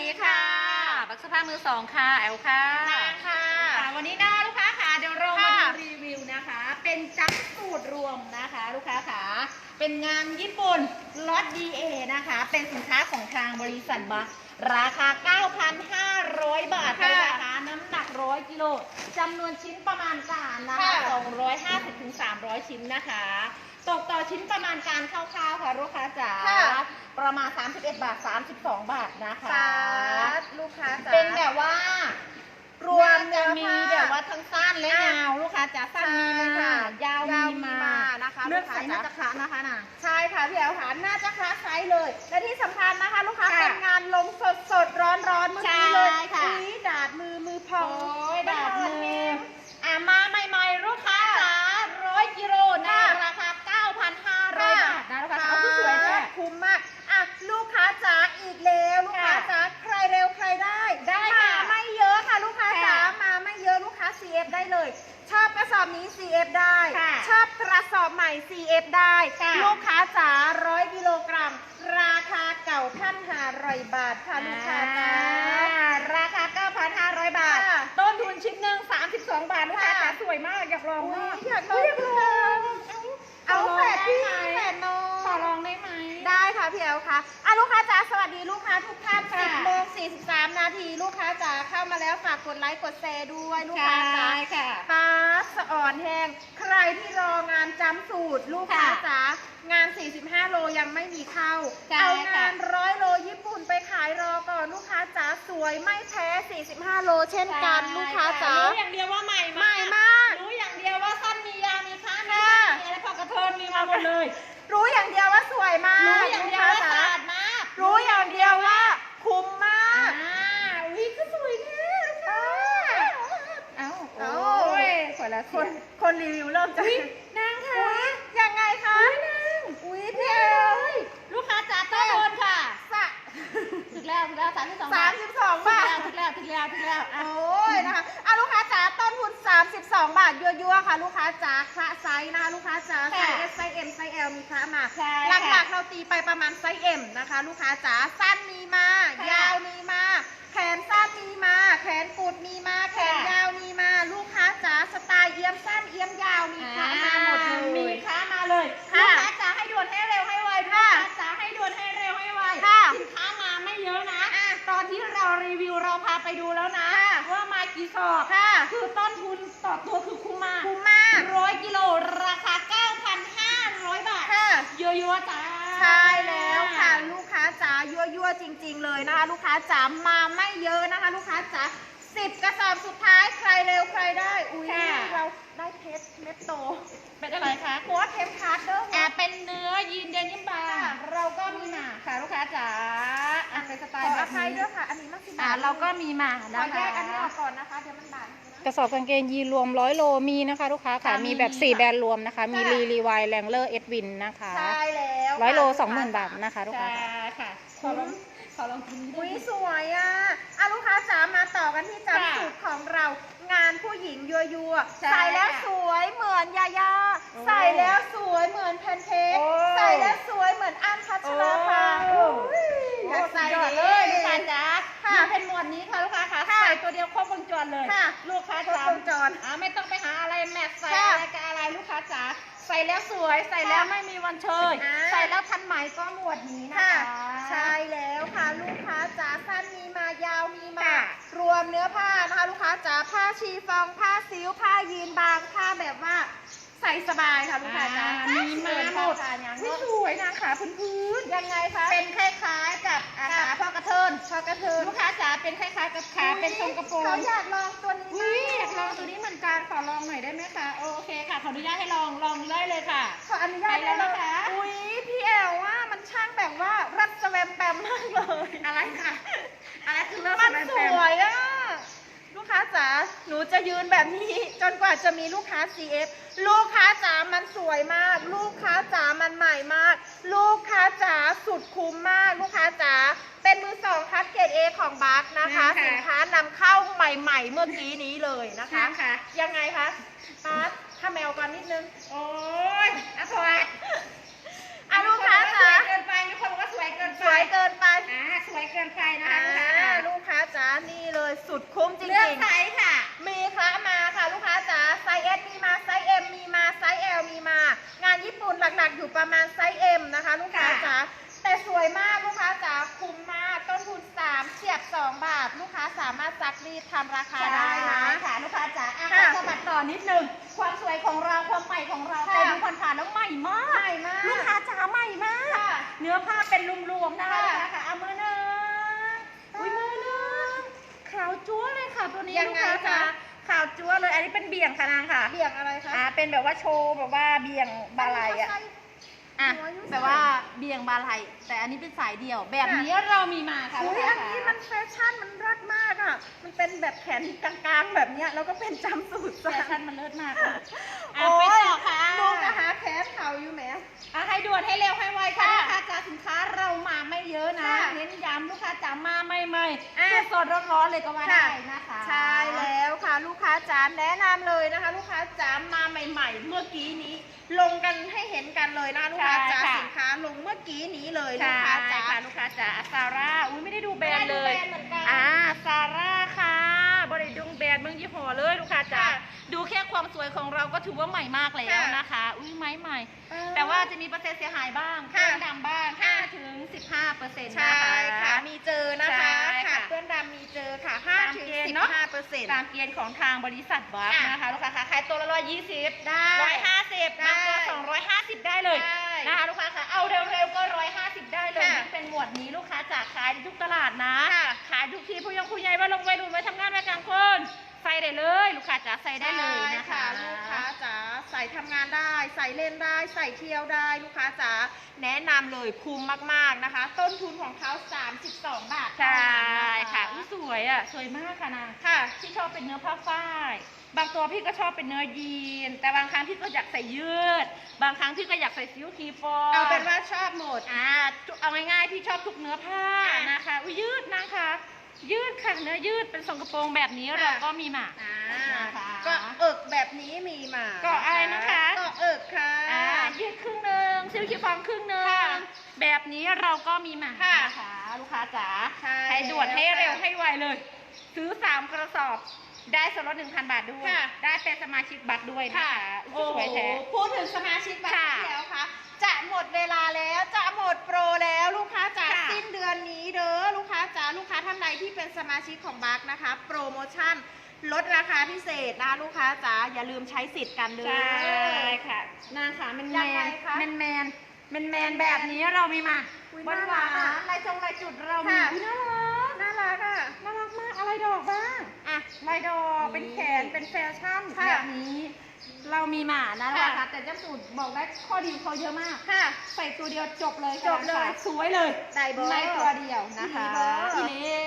ดีค่ะ บักสภามือสองค่ะ แอลค่ะนาค่ะค่ะ วันนี้นะลูกค้าค่ะ เดี๋ยวเรามาค่ะดูรีวิวนะคะ เป็นจักรสูตรรวมนะคะ ลูกค้าค่ะ เป็นงานญี่ปุ่นล็อต DA นะคะ เป็นสินค้าของทางบริษัทบัคราคา 9,500 บาทค่ะ นะคะน้ำหนัก100 กิโลจำนวนชิ้นประมาณการนะคะค่ะ250ถึง300 ชิ้นนะคะ ตกต่อชิ้นประมาณการคร่าวๆค่ะลูกค้าจ๋าค่ะประมาณ 31 บาท 32 บาทนะคะสาธุลูกค้าจ๋า เป็นแบบว่า รวมจะมีเนื้อผ้าแบบว่าทั้งสั้นและอะยาวลูกค้าจ๋าสั้นมีใช่มาค่ะยาวยาวมีมีมามานะคะเลือกลูกค้าใส่น่าจ๋าจะคะนะคะน่ะ ใช่ค่ะพี่แอลค่ะน่าจะคลาสไซส์เลย และที่สำคัญนะคะ ลูกค้าค่ะเป็นงานลงสดสดร้อนร้อนๆเมื่อกี้เลยใช่ค่ะ อุ๊ยดาดมือมื อพองโอ้ยนดาดมืเปิอเกมอะมาใหม่ ๆ ลูกค้าจ๋าร้อยกิโลนะค่ะราคา 9,500 บาทนะลูกค้าจ๋าเอาผู้สวยแท้คุ้มมากอะลูกค้าจ๋าอีกแล้วลูกค้าค่ะจ๋าใครเร็วใครได้ได้มาค่ะไม่เยอะค่ะลูกค้าจ๋าค่ะมาไม่เยอะลูกค้า CF ได้เลย ชอบกระสอบนี้ CF ได้ค่ะชอบกระสอบใหม่ CF ได้ค่ะลูกค้าจ๋าร้อยกิโลกรัม ราคาเก่าท่านหาร้อยบาทค่ะลูกค้าจ๋า อ่าราคา 9,500 บาท ค่ะ ต้นทุนชิ้นหนึ่ง32 บาท ลูกค้า ค่ะ จ๋าสวยมาก อยาก ลองอุ๊มายกอยากลองยลองเอาเอาแฝดพี่ได้ไหมแฝดน้องขอลองได้ไหม ได้ค่ะพี่แอลค่ะอะลูกค้าจ๋าสวัสดีลูกค้าทุกท่านค่ะ 10โมง43 นาทีลูกค้าจ๋าเข้ามาแล้วฝากกดไลค์กดแชร์ด้วยลูกค้าจ๋าใช่ค่ะฟ้าสะอ่อนแห้งใครที่รองานจำสูตรลูกค้าค่ะจ๋างาน 45 โลยังไม่มีเข้าใช่เอาค่ะงานร้อยโลญี่ปุ่นไปขายรอก่อนลูกค้าจ๋าสวยไม่แพ้ 45 โลเช่นกันลูกค้าจ๋ารู้อย่างเดียวว่าใหม่ใหม่ มีมาหมดเลย รู้อย่างเดียวว่าสวยมากรู้อย่างเดียวว่าลูกสะค้อาดมาก รู้อย่างเดียวว่าคุ้มมากอ่าวิก็สวยแท้ลูกค้าเอ้าเอ้าโอ้ยสวยแล้วคเสียนคนรีวิวเริ่มจะอุ๊ยนางค่ะอุ๊ยยังไงคะอุ้ยพี่เอล ลูกค้าจ๋าต้นโดนค่ะ สะ ถึง แล้วถึงแล้วสามสิบสองสามสิบสองบาทถึงแล้วถึงแล้วถึงแล้วอะ โอ้ยนะคะอะลูกค้าจ๋าต้นทุน32 บาทยั่วๆค่ะ ลูกค้าจ๋าคละไซส์นะคะลูกค้าจ๋าไซส์ S ไซส์ M ไซส์ L มีคละมาใช่หค่ะลักๆเราตีไปประมาณไซส์ M นะคะ ลูกค้าจ๋าสั้นมีมา ค่ะยาวมีมา แขนสั้นมีมา แขนกุดมีมา แขนค่ะยาวมีมา ลูกค้าจ๋าสไตล์เอี้ยมสั้นเอี้ยมยาวมีคละมาหมดเลมียค้ามาเลย วิวเราพาไปดูแล้วนะค่ะว่ามากี่สอบค่ะ คือต้นทุนต่อตัวคือคุ้มมากคุ้มมากร้อยกิโลราคา 9,500 บาทค่ะเยอะๆจ้าใช่แล้วค่ะลูกค้าจ๋ายั่วๆจริง ๆ เลยนะคะ ลูกค้าจ๋ามาไม่เยอะนะคะ ลูกค้าจ๋าสิบกระสอบสุดท้ายใครเร็วใครได้ อุ้ยค่ะเราได้เพชรเม็ดโต เป็นอะไรคะหัวเทมคาร์ดเด้ออ่าเป็นเนื้อยีนเดนิมบาง ค่ะ เราก็มีมาค่ะลูกค้าจ๋าอะเป็นส ไตขล์อแบอบภัยนี้ด้วยค่ะ อันนี้มากสิอ่าเราก็มีมาขอนะคะแยกอันนี้ออกก่อนนะคะ เดี๋ยวมันบาดมือนะกระสอบกางเกงยีนรวมร้อยโลมีนะคะลูกค้าค่ะค่ะมีแบบมี4ค่ะแบรนด์รวมนะคะ มีค่ะรีรีไวแรงเลอร์เอ็ดวินนะคะ ใช่แล้วร้อยโลค่ะสองหมื่นบาทนะคะลูกใช่ค้าค่ะค่ะขอลองขอลองกินนิดอุ้ยนึงสวยอะอะลูกค้าจ๋ามาต่อกันที่ค่ะจำสูตรของเรา งานผู้หญิงยั่วใช่ๆใส่แล้วค่ะสวยเหมือนยาย่าโอ้ใส่แล้วสวยเหมือนแพนเค้กโอ้ใส่แล้วสวยเหมือนอ้ำพัชราภาโอ้ อุ้ย อยากใส่สุดยอดเลยลูกค้าดิจ๋าค่ะนี่เป็นหมวดนี้ค่ะลูกค้าค่ะค่ะใส่ตัวเดียวครบวงจรเลยค่ะลูกค้าครบจ๋าวงจรอ่าไม่ต้องไปหาอะไรแมทใส่ค่ะอะไรกับอะไรลูกค้าจ๋าใส่แล้วสวยใส่แล้วไม่มีวันเชยอ่าใส่แล้วทันไหมก็หมวดนี้นะค่ะคะใช่แล้วค่ะลูกค้าจ๋าสั้นมีมายาวมีมาค่ะรวมเนื้อผ้านะคะลูกค้าจ๋าผ้าชีฟองผ้าซิวผ้ายีนบางผ้าแบบว่า ใส่สบายค่ะลูกค้าจ๋าอ่ามีมาหมดผ้าอย่างอุ๊ยเนาะสวยนะขาพื้นยังไงคะๆเป็นคล้ายๆกับอาค่ะขาพ่อกระเทินชอกระเทินลูกค้าจ๋าเป็นคล้ายๆกับขาเป็นทรงกระโปรงเขาอยากลองตัวนี้อุ้ยอยากลองตัวนี้เหมือนกันขอลองหน่อยได้ไหมคะ โอเคค่ะ ขออนุญาตให้ลอง ลองได้เลยค่ะ ขออนุญาตไปแล้วนะคะ อุ้ยพี่แอลว่ามันช่างแบบว่ารัดสแวมแปมมากเลย อะไรค่ะ อะไรคือเลิศมันแฟสวยอะลูก ค้าจ๋าหนูจะยืนแบบนี้ จนกว่าจะมีลูกค้า CF ลูกค้าจ๋ามันสวยมาก ลูกค้าจ๋ามันใหม่มาก ลูกค้าจ๋าสุดคุ้มมาก ลูกค้าจ๋าเป็นมือสองคัดเกรด A ของบัคนะคะค่ะสินค้านำเข้าใหม่ๆเมื่อกี้นี้เลยนะคะค่ะยังไงคะบัคถ้าแมวก่อนนิดนึงโอ้ยอะสวย อะลูกค้า ส จ๋า วยเกินไปมีคนบอกว่าสวยเกินไป สวยเกินไป อ่าสวยเกินไปนะคะ อ่า สุดคุ้มจริงๆ เลือกไซส์ค่ะ มีคะมาค่ะลูกค้าจ๋าไซส์ S มีมาไซส์ M มีมาไซส์ L มีมา งานญี่ปุ่นหลักๆ อยู่ประมาณไซส์ M นะคะ ลูกค้าจ๋าแต่สวยมากลูกค้าจ๋าคุ้มมากต้นทุน3เสียบ 2 บาท ลูกค้าสามา รถซักรีดทำราคาได้นะค่ะลูกค้าจ๋าอะค่ะขอสะบัดต่อนิดนึงความสวยของเราความใหม่ของเราค่ะแต่ดูผ่านๆแล้วใหม่มากใหม่มากลูกค้าจ๋าใหม่มากค่ะเนื้อผ้าเป็นรวมๆนะคะค่ะลูกค้าค่ะเอามือหนึ่งอุ้ยมือหนึ่งขาวจั๊วเลยค่ะตัวนี้ยังลูกไงค้าคะจ๋าขาวจั๊วเลย อันนี้เป็นเบี่ยงค่ะนางค่ะ เบี่ยงอะไรคะอ่าเป็นแบบว่าโชว์แบบว่าเบี่ยงบาลัยอะ อะหัวยุ่งแบบว่าเบี่ยงบาลัยแต่อันนี้เป็นสายเดี่ยว แบบนี้เรามีมาค่ะอุ้ยลูกอัค้านนี้ค่ะมันแฟชั่นมันรัดมากอะ มันเป็นแบบแขนกลางๆแบบเนี้ยแล้วก็เป็นจำสูตรแฟชั่นมันเลิศมากค่ะโอ้อะไปยต่อค่ะ สดๆร้อนๆเลยก็ว่าได้นะคะใช่แล้วค่ะลูกค้าจ๋าแนะนำเลยนะคะ ลูกค้าจ๋ามาใหม่ ๆ เมื่อกี้นี้ ลงกันให้เห็นกันเลยนะคะลูกค้าจ๋าสินค้าลงเมื่อกี้นี้เลยลูใช่กค้าจ๋าค่ะลูกค้าจ๋าซาร่าอุ้ยไม่ได้ดูแบรนด์เลย ค่ความสวยของเราก็ถือว่าใหม่มากแล้วค่ะนะคะ อุ้ยไม้ใหม่ เออแต่ว่าจะมีเปอร์เซ็นต์เสียหายบ้างเคค่ะรื่องดำบ้างค่ะ 5ถึง15เปอร์เซ็นต์ใช่นะคะ ค่ะ มีเจอนะคะใช่ค่ะค่ะเพื่อนดำมีเจอค่ะตาม5ถึงเกณฑ์เนอะ 15เปอร์เซ็นต์ ตามเกณฑ์ของทางบริษัทบัคค่ะ นะคะลูกค้าคะขายตัวละร้อยยี่สิบได้ ร้อยห้าสิบได้ บางตัวสองร้อยห้าสิบได้เลย ได้ นะคะลูกค้าคะเอาเร็วๆก็ร้อยห้าสิบได้เลยค่ะ นี่เป็นหมวดนี้ลูกค้าจากขายทุกตลาดนะ ค่ะ ขายทุกที่ผู้ยังผู้ใหญ่ว่าลงวัยรุ่นไว้ทำงานไว้กลางคน ใส่ได้เลย ลูกค้าจ๋าใส่ได้เลยนะคะใช่ลูกค้าจ๋าใส่ทำงานได้ ใส่เล่นได้ ใส่เที่ยวได้ลูกค้าจ๋าแนะนำเลยคุ้มมากๆนะคะ ต้นทุนของเขา32 บาทใช่เท่านั้นนค่ะอุ๊ยสวยอะสวยมากค่ะนางค่ะที่ชอบเป็นเนื้อผ้าฝ้ายบางตัวพี่ก็ชอบเป็นเนื้อยีน แต่บางครั้งพี่ก็อยากใส่ยืด บางครั้งพี่ก็อยากใส่ซิลคีฟอร์เอาเป็นว่าชอบหมดอ่าเอาง่ายๆพี่ชอบทุกเนื้อผ้าค่ะนะคะอุ้ยยืดนะคะ ยืดค่ะเนื้อยืดเป็นทรงกระโปรงแบบนี้ค่ะ เราก็มีมาอ่านะคะ ก็เอิกแบบนี้มีมาก็อะไรนะคะ ก็เอิกค่ะ อ่ายืดครึ่งหนึ่งซิลคีฟองครึ่งหนึ่งค่ะแบบนี้เราก็มีมาค่ะ นะคะลูกค้าจ๋าใช่ให้ด่วนให้แล้วค่ะเร็วให้ไวเลย ซื้อ3กระสอบได้ส่วนลด1,000 บาทด้วย ค่ะ ได้เป็นสมาชิกบัตรด้วยนะคะโอ้สโหวยแท้ พูดถึงสมาชิกบัตรค่ะ ที่แล้วค่ะ จะหมดเวลา มาชิกของบัคนะคะ โปรโมชั่นลดราคาพิเศษนะคะลูกค้าจ๋าอย่าลืมใช้สิทธิ์กันเด้อใช่ค่ะนางขาแมนยัแมงไงนคะแมนแมนแมนแมนแบบนี้เรามีมาอุ๊ยบนน่าหรัวากอะนลายจงลายจุดเรามีค่ะอุ๊ยน่ารักน่ารักอะน่ารักมากอะไรดอกบ้างอะลายดอกนี่เป็นแขนเป็นแฟชั่นค่ะแบบนี้เรามีมานะค่ะคะแต่เจ้าสูตรบอกได้ข้อดีเขาเยอะมากค่ะ ใส่ตัวเดียวจบเลยจบเลยค่ะสวยเลยได้เบอร์ในตัวเดียวนะคะดีเบอร์ทีนี้อะ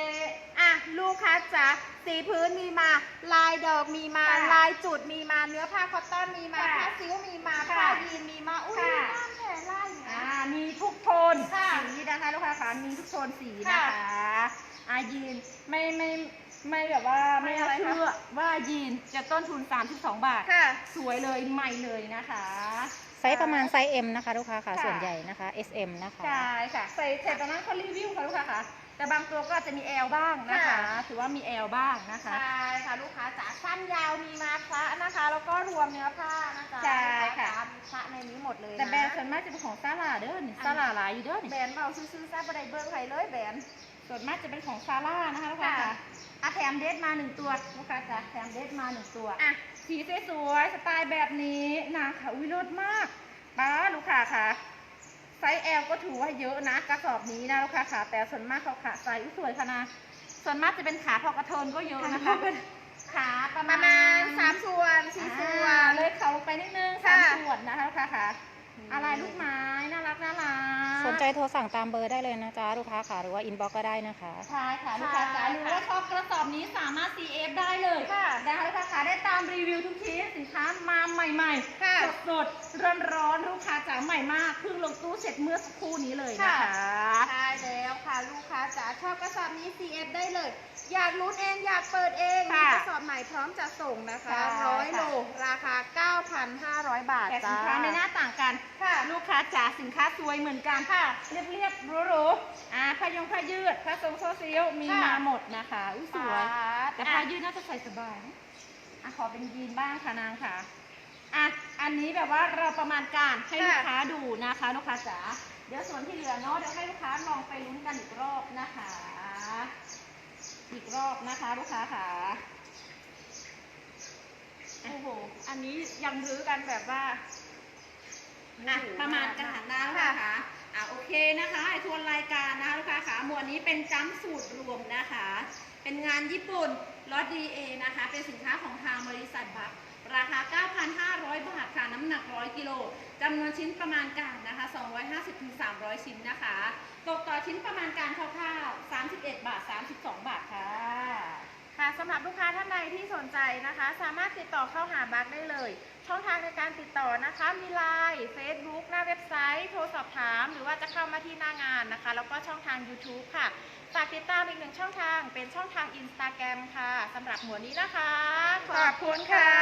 ลูกค้าจ๋าสีพื้นมีมา ลายดอกมีมา ค่ะลายจุดมีมาเนื้อผ้าคอตตอนมีมาค่ะผ้าซิ้วมีมาค่ะผ้ายีนมีมาอุ้ยค่ะน้ำแผ่ไล่นะ อ่ามีทุกโทนค่ะสีนะคะลูกค้าคะมีทุกโทนสีนะค่ะคะอายีนไม่ไม่ไม่แบบว่าไม่ไม่อะไรเชื่อว่ายีนจะต้นทุน 32 บาท ค่ะ สวยเลยใหม่เลยนะคะ ไซส์ประมาณไซส์ M นะคะ ลูกค้าค่ะ ค่ะ ส่วนใหญ่นะคะ SM นะคะ ใช่ค่ะใส่เสร็จตอนนั้นเขารีวิวค่ะลูกค้าค่ะ แต่บางตัวก็อาจจะมีแอลบ้างนะคะ ค่ะ ถือว่ามีแอลบ้างนะคะ ใช่ค่ะลูกค้าจ๋าสั้นยาวมีมาพระนะคะ แล้วก็รวมเนื้อผ้านะจ๊ะใช่ค่ะลูกาจ๋ามีพระในนี้หมดเลยนะแต่แบรนด์ส่วนมากจะเป็นของซาร่าเด้อนี่ซาร่าหลายอยู่เด้อนี่แบรนด์เบาซื้อๆซะบไดเบิ้งใครเลยแบรนด์ ส่วนมากจะเป็นของซาร่านะคะลูกค้าค่ะค่ะอะแถมเดทมาหนึ่งตัวลูกค้าจ๋าแถมเดทมาหนึ่งตัว อะ สีสวยๆสไตล์แบบนี้นางค่ะอุ้ยรสมากป้าลูกค้าค่ะ ไซส์ L ก็ถือว่าเยอะนะกระสอบนี้นะลูกค้าค่ะแต่ส่วนมากเขาขาไซส์อุ้ยสวยค่ะนะส่วนมากจะเป็นขาพอกระเทินก็เยอะนะคะ ขาประประมามาณณสามส่วนสี่ส่วอ่านเลยเขาลงไปนิดนึงสามค่ะส่วนนะคะลูกค้าค่ะ อืมอะไรลูกไม้น่ารักน่ารักสนใจโทรสั่งตามเบอร์ได้เลยนะจ๊ะลูกค้าค่ะหรือว่าอินบ็อกก็ได้นะคะ ใช่ค่ะลูกค้าจ๋าหรือว่าชอบกระสอบนี้สามารถ CF ได้เลยค่ะนะคะลูกค้าจ๋าได้ตามรีวิวทุกทีสินค้ามาใหม่ค่ะๆสดๆร้อนๆลูกค้าจ๋าใหม่มากเพิ่งลงตู้เสร็จเมื่อสักครู่นี้เลยนะคะ ใช่แล้วค่ะลูกค้า จ๋าชอบกระสอบนี้ CF ได้เลย อยากลุ้นเองอยากเปิดเองมีค่ะกระสอบใหม่พร้อมจะส่งนะคะใช่ร้อยค่ะ โลราคา 9,500 บาทแต่สิจ้า นค้าในหน้าต่างกัน ค่ะลูกค้าจ๋าสินค้าสวยเหมือนกันค่ะ เรียบเรียบๆหรูๆอ่าผ้ายงผ้ายืดผ้าทรงโซซิลมีค่ะ มาหมดนะคะอุ้ยสวย แต่อะผ้ายืดน่าจะใส่สบายนะอะขอเป็นยีนบ้างค่ะนางค่ะ อะ อันนี้แบบว่าเราประมาณการให้ค่ะ ลูกค้าดูนะคะ ลูกค้าจ๋า เดี๋ยวส่วนที่เหลือเนาะเดี๋ยวให้ลูกค้าลองไปลุ้นกันอีกรอบนะคะ อีกรอบนะคะลูกค้าค่ะโอ้โห อันนี้ยังรื้อกันแบบว่าอะประมาณการนะลูกค้าค่ะอะโอเคนะคะทวนรายการนะคะลูกค้าค่ะหมวดนี้เป็นจัมสูตรรวมนะคะ เป็นงานญี่ปุ่นลอตดีเอนะคะ เป็นสินค้าของทางบริษัทบัค ราคา 9,500 บาทค่ะ น้ำหนัก 100 กิโลจำนวนชิ้นประมาณการนะคะ 250-300 ชิ้นนะคะ ตกต่อชิ้นประมาณการคร่าวๆ31 บาท 32 บาทค่ะ ค่ะสำหรับลูกค้าท่านใดที่สนใจนะคะ สามารถติดต่อเข้าหาบัคได้เลย ช่องทางในการติดต่อนะคะ มีไลน์เฟซบุ๊กหน้าเว็บไซต์ โทรสอบถาม หรือว่าจะเข้ามาที่หน้างานนะคะ แล้วก็ช่องทาง YouTube ค่ะฝากติดตามอีกหนึ่งช่องทางเป็นช่องทาง Instagram ค่ะสำหรับหมวดนี้นะคะ ขอบคุณค่ะ